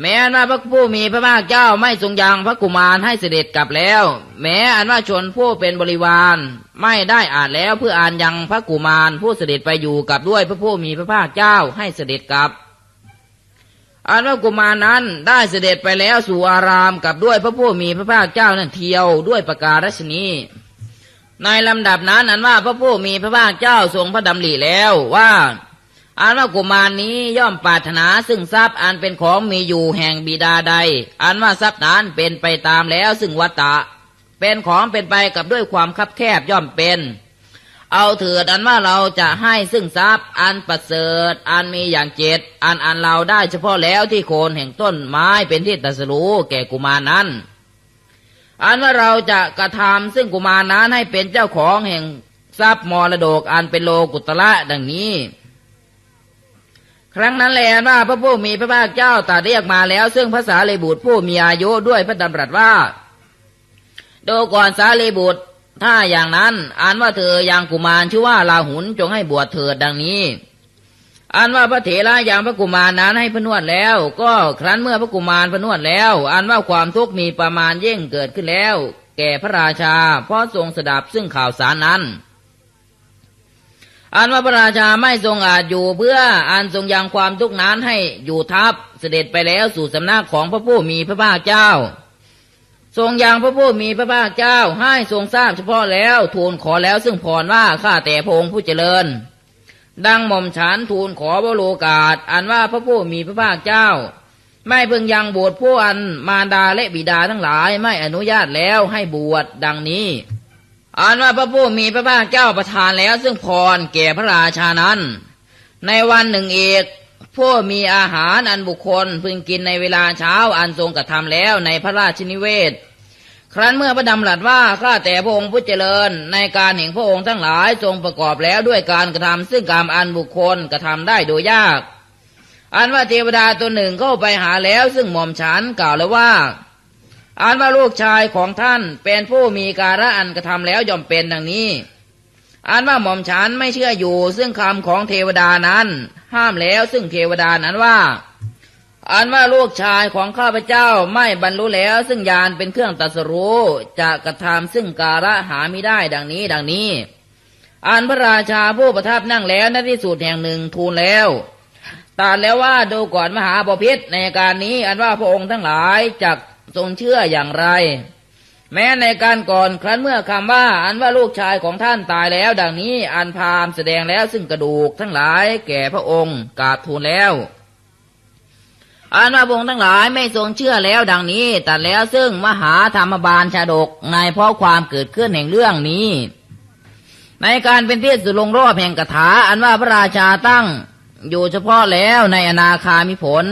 แม้อันว่าพระผู้มีพระภาคเจ้าไม่ทรงยังพระกุมารให้เสด็จกลับแล้ว แม้อันว่าชนผู้เป็นบริวารไม่ได้อ่าจแล้วเพื่ออ่านยังพระกุมารผู้เสด็จไปอยู่กับด้วยพระผู้มีพระภาคเจ้าให้เสด็จกลับอันว่ากุมารนั้นได้เสด็จไปแล้วสู่อารามกับด้วยพระผู้มีพระภาคเจ้านั่นเที่ยวด้วยประการฉนี้ในลำดับนั้นอันว่าพระผู้มีพระภาคเจ้าทรงพระดำริแล้วว่า อันว่ากุมารนี้ย่อมปรารถนาซึ่งทรัพย์อันเป็นของมีอยู่แห่งบิดาใด อันว่าทรัพย์นั้นเป็นไปตามแล้วซึ่งวัตตะ เป็นของเป็นไปกับด้วยความคับแคบย่อมเป็น เอาเถิดอันว่าเราจะให้ซึ่งทรัพย์อันประเสริฐ อันมีอย่างเจ็ดอันอันเราได้เฉพาะแล้วที่โคนแห่งต้นไม้เป็นที่ตัสรู้แก่กุมารนั้น อันว่าเราจะกระทำซึ่งกุมารนั้นให้เป็นเจ้าของแห่งทรัพย์มรดกอันเป็นโลกุตละดังนี้ ครั้งนั้นแลว่าพระผู้มีพระภาคเจ้าตรัสเรียกมาแล้ว ซึ่งภาษาเลบุตรผู้มีอายุด้วยพระดำรัสว่า ดูก่อนสาลีบุตร ถ้าอย่างนั้นอันว่าเธอยังกุมารชื่อว่าลาหุนจงให้บวชเถิดดังนี้ อันว่าพระเถระยังพระกุมารนั้นให้พนวดแล้ว ก็ครั้นเมื่อพระกุมารพนวดแล้ว อันว่าความทุกข์มีประมาณเย่งเกิดขึ้นแล้ว แก่พระราชาเพราะทรงสดับซึ่งข่าวสารนั้น อันว่าพระราชาไม่ทรงอาจอยู่เพื่ออันทรงยังความทุกข์นั้นให้อยู่ทับเสด็จไปแล้วสู่สำนักของพระผู้มีพระภาคเจ้า ทรงยังพระผู้มีพระภาคเจ้าให้ทรงทราบเฉพาะแล้วทูลขอแล้วซึ่งพรว่าข้าแต่พระองค์ผู้เจริญ ดังหม่อมฉันทูลขอบรโลกาสอันว่าพระผู้มีพระภาคเจ้า ไม่เพึงยังบวชผู้อันมารดาและบิดาทั้งหลายไม่อนุญาตแล้วให้บวชดังนี้ อันว่าพระผู้มีพระภาคเจ้าประทานแล้ว ซึ่งพรแก่พระราชานั้น ในวันหนึ่งเอกผู้มีอาหารอันบุคคลพึงกินในเวลาเช้าอันทรงกระทำแล้วในพระราชนิเวศ ครั้นเมื่อพระดำรัสว่าข้าแต่พระองค์ผู้เจริญ ในการแห่งพระองค์ทั้งหลายทรงประกอบแล้วด้วยการกระทำซึ่งกรรมอันบุคคลกระทำได้โดยยาก อันว่าเทวดาตัวหนึ่งเข้าไปหาแล้วซึ่งหม่อมฉันกล่าวแล้วว่า อันว่าลูกชายของท่านเป็นผู้มีการะอันกระทำแล้วย่อมเป็นดังนี้ อันว่าหม่อมฉันไม่เชื่ออยู่ ซึ่งคำของเทวดานั้น ห้ามแล้วซึ่งเทวดานั้นว่า อันว่าลูกชายของข้าพเจ้าไม่บรรลุแล้ว ซึ่งยานเป็นเครื่องตัสรู้จะกระทำซึ่งการะหาไม่ได้ดังนี้ดังนี้ อันพระราชาผู้ประทับนั่งแล้วในที่สุดแห่งหนึ่งทูลแล้วตรัดแล้วว่าดูก่อนมหาบพิษในการนี้ อันว่าพระองค์ทั้งหลายจัก ทรงเชื่ออย่างไร แม้ในการก่อนครั้นเมื่อคำว่าอันว่าลูกชายของท่านตายแล้ว ดังนี้อันพามแสดงแล้วซึ่งกระดูกทั้งหลายแก่พระองค์กราบทูลแล้วอันว่าพงทั้งหลายไม่ทรงเชื่อแล้วดังนี้ ตัดแล้วซึ่งมหาธรรมบาลชาดกในเพราะความเกิดขึ้นแห่งเรื่องนี้ ในการเป็นที่สุลงรอบแห่งกถา อันว่าพระราชาตั้งอยู่เฉพาะแล้วในอนาคามิผล